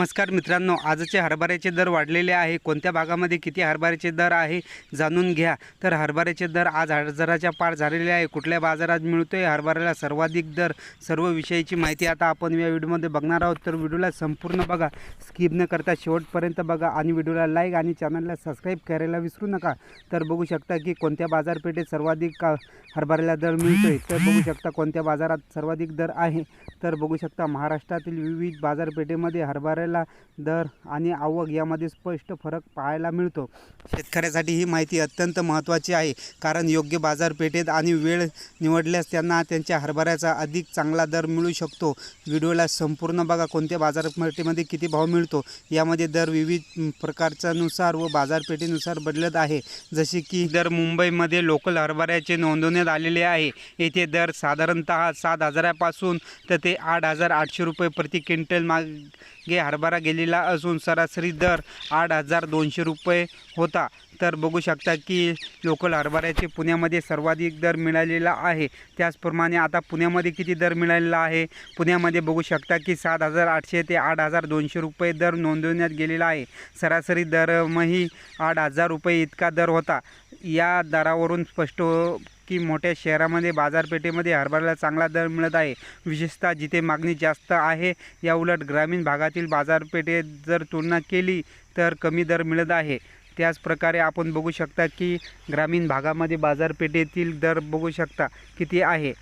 नमस्कार मित्रांनो आजचे हरभऱ्याचे दर वाढलेले आहे. कोणत्या भागामध्ये किती हरभऱ्याचे दर आहे जाणून घ्या. तर हरभऱ्याचे दर आज हजाराच्या पार झालेले आहे. कुठल्या बाजारात मिळतो आहे हरभऱ्याला सर्वाधिक दर? सर्व विषयाची माहिती आता आपण या व्हिडिओमध्ये बघणार आहोत. तर व्हिडिओला संपूर्ण बघा. स्किप न करता शेवटपर्यंत बघा आणि व्हिडिओला लाईक आणि चॅनलला सबस्क्राईब करायला विसरू नका. तर बघू शकता की कोणत्या बाजारपेठेत सर्वाधिक का हरभऱ्याला दर मिळतो आहे तर बघू शकता कोणत्या बाजारात सर्वाधिक दर आहे. तर बघू शकता महाराष्ट्रातील विविध बाजारपेठेमध्ये हरभऱ्याला दर आणि आवक यामध्ये स्पष्ट फरक पाहायला मिळतो. शेतकऱ्यासाठी ही माहिती अत्यंत महत्त्वाची आहे कारण योग्य बाजारपेठेत आणि वेळ निवडल्यास त्यांना त्यांच्या हरभऱ्याचा अधिक चांगला दर मिळू शकतो. व्हिडिओला संपूर्ण बघा कोणत्या बाजारपेठेमध्ये किती भाव मिळतो? यामध्ये दर विविध प्रकारच्यानुसार व बाजारपेठेनुसार बदलत आहे. जसे की दर मुंबईमध्ये लोकल हरभऱ्याचे नोंदवण्यात आलेले आहे. येथे दर साधारणतः सात हजारापासून तर ते आठ हजार आठशे रुपये प्रति क्विंटल माग हरभरा गेलेला असून सरासरी दर आठ हजार दोनशे रुपये होता. तर बघू शकता की लोकल हरभऱ्याचे पुण्यामध्ये सर्वाधिक दर मिळालेला आहे. त्याचप्रमाणे आता पुण्यामध्ये किती दर मिळालेला आहे? पुण्यामध्ये बघू शकता की सात हजार आठशे ते आठ हजार दोनशे रुपये दर नोंदवण्यात गेलेला आहे. सरासरी दरमही आठ हजार रुपये इतका दर होता. या दरावरून स्पष्ट की मोठ्या शहरामध्ये बाजारपेठेमध्ये हरभऱ्याला चांगला दर मिळत आहे. विशेषतः जिथे मागणी जास्त आहे या उलट ग्रामीण भागातील बाजारपेठेत जर तुलना केली तर कमी दर मिळत आहे. त्याच प्रकारे आपण बघू शकता की ग्रामीण भागामध्ये बाजारपेठेतील दर बघू शकता किती आहे.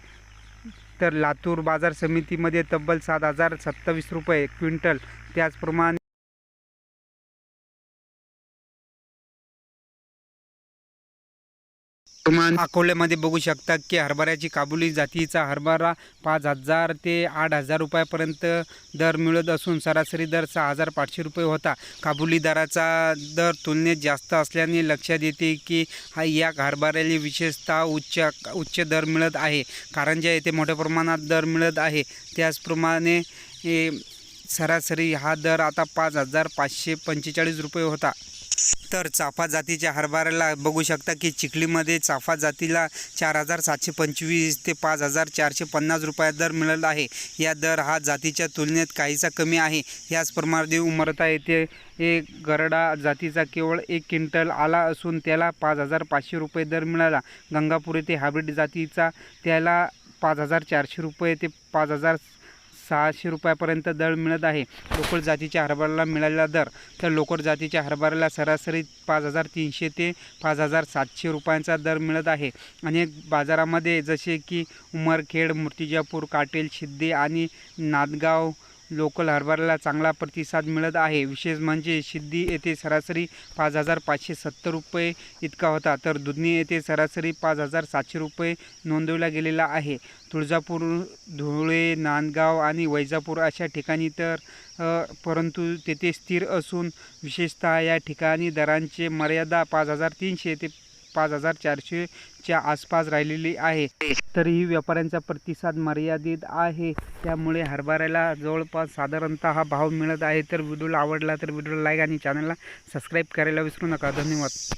तर लातूर बाजार समितीमध्ये तब्बल सात हजार सत्तावीस रुपये क्विंटल त्याचप्रमाणे अकोल्यामध्ये बघू शकता की हरभऱ्याची काबुली जातीचा हरभरा पाच हजार ते आठ हजार रुपयापर्यंत दर मिळत असून सरासरी दर सहा हजार पाचशे रुपये होता. काबुली दराचा दर तुलनेत जास्त असल्याने लक्षात येते की हा या हरभऱ्याला विशेषतः उच्च उच्च दर मिळत आहे. कारंजा येथे मोठ्या प्रमाणात दर मिळत आहे. त्याचप्रमाणे सरासरी हा दर आता पाच हजार पाचशे पंचेचाळीस रुपये होता. तर चाफा जातीच्या हरभऱ्याला बघू शकता की चिखलीमध्ये चाफा जातीला चार हजार सातशे पंचवीस ते पाच हजार चारशे पन्नास रुपया दर मिळत आहे. या दर हा जातीच्या तुलनेत काहीसा कमी आहे. याचप्रमाणे उमरता येथे एक गरडा जातीचा केवळ एक क्विंटल आला असून त्याला पाच हजार पाचशे रुपये दर मिळाला. गंगापूर येथे हायब्रिड जातीचा त्याला पाच हजार चारशे रुपये ते पाच हजार सहाशे रुपयापर्यंत दर मिळत आहे. लोकल जातीच्या हरभऱ्याला मिळालेला दर तर लोकल जातीच्या हरभऱ्याला सरासरी पाच हजार तीनशे ते पाच हजार सातशे रुपयांचा दर मिळत आहे. अनेक बाजारामध्ये जसे की उमरखेड मूर्तिजापूर काटेल शिद्दे आणि नादगाव लोकल हरभऱ्याला चांगला प्रतिसाद मिळत आहे. विशेष म्हणजे सिद्धी येथे सरासरी पाच हजार पाचशे सत्तर रुपये इतका होता. तर दुधनी येथे सरासरी पाच हजार सातशे रुपये नोंदवला गेलेला आहे. तुळजापूर धुळे नांदगाव आणि वैजापूर अशा ठिकाणी तर परंतु तेथे स्थिर असून विशेषतः या ठिकाणी दरांचे मर्यादा पाच हजार तीनशे ते पाच हजार चारशेच्या आसपास राहिलेली आहे. तरीही व्यापाऱ्यांचा प्रतिसाद मर्यादित आहे. त्यामुळे हरभऱ्याला जवळपास साधारणतः हा भाव मिळत आहे. तर व्हिडिओला आवडला तर व्हिडिओला लाईक आणि चॅनलला सबस्क्राईब करायला विसरू नका. धन्यवाद.